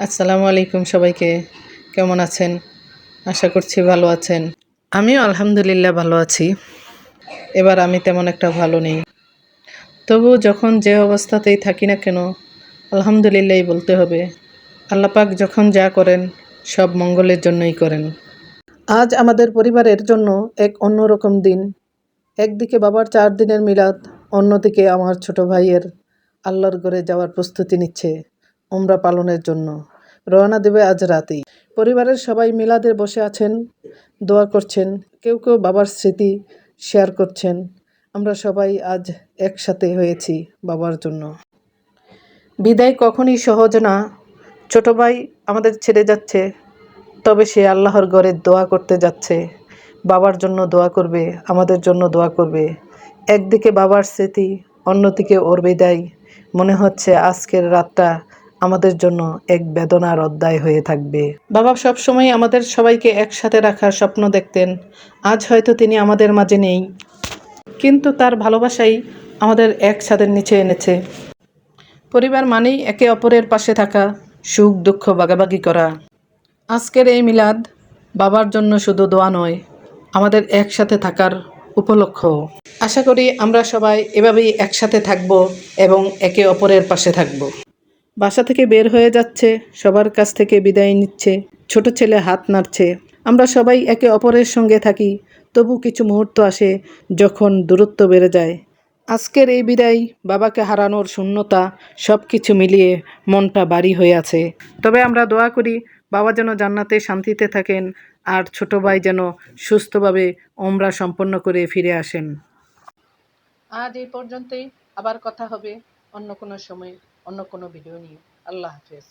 আসসালামু আলাইকুম সবাইকে। কেমন আছেন? আশা করছি ভালো আছেন। আমিও আলহামদুলিল্লাহ ভালো আছি। এবার আমি তেমন একটা ভালো নেই। তবু যখন যে অবস্থাতেই থাকি না কেন, আলহামদুলিল্লাহই বলতে হবে, আল্লাপাক যখন যা করেন, সব মঙ্গলের জন্যই করেন। আজ আমাদের পরিবারের জন্য এক অন্যরকম দিন। একদিকে বাবার চার দিনের মিলাদ, অন্যদিকে আমার ছোট ভাইয়ের আল্লাহর ঘরে যাওয়ার প্রস্তুতি নিচ্ছে। ওমরা পালনের জন্য। রওনা দেবে আজ রাতেই। পরিবারের সবাই মিলাদে বসে আছেন, দোয়া করছেন, কেউ কেউ বাবার স্মৃতি শেয়ার করছেন। আমরা সবাই আজ একসাথে হয়েছি বাবার জন্য। বিদায় কখনই সহজ না। ছোট ভাই আমাদের ছেড়ে যাচ্ছে, তবে সে আল্লাহর ঘরে দোয়া করতে যাচ্ছে। বাবার জন্য দোয়া করবে, আমাদের জন্য দোয়া করবে। একদিকে বাবার স্মৃতি, অন্যদিকে ওর বিদায়। মনে হচ্ছে আজকের রাতটা আমাদের জন্য এক বেদনার অধ্যায় হয়ে থাকবে। বাবা সবসময় আমাদের সবাইকে একসাথে রাখার স্বপ্ন দেখতেন। আজ হয়তো তিনি আমাদের মাঝে নেই। কিন্তু তার ভালোবাসাই আমাদের একসাথে নিচে এনেছে। পরিবার মানেই একে অপরের পাশে থাকা, সুখ, দুঃখ বাগাবাগি করা। আজকের এই মিলাদ বাবার জন্য শুধু দোয়া নয়, আমাদের একসাথে থাকার উপলক্ষ আশা করি আমরা সবাই এভাবেই একসাথে থাকব এবং একে অপরের পাশে থাকব। বাসা থেকে বের হয়ে যাচ্ছে, সবার কাছ থেকে বিদায় নিচ্ছে, ছোট ছেলে হাত নাড়ছে। আমরা সবাই একে অপরের সঙ্গে থাকি, তবু কিছু মুহূর্ত আসে যখন দূরত্ব বেড়ে যায়। আজকের এই বিদায় বাবাকে হারানোর শূন্যতা সব কিছু মিলিয়ে মনটা বাড়ি হয়ে আছে। তবে আমরা দোয়া করি বাবা যেন জান্নাতে শান্তিতে থাকেন আর ছোট ভাই যেন সুস্থভাবে ওমরা সম্পন্ন করে ফিরে আসেন। আজ এই পর্যন্তই। আবার কথা হবে অন্য কোনো সময়। অন্য কোনো ভিডিও নিয়ে। আল্লাহ হাফেজ।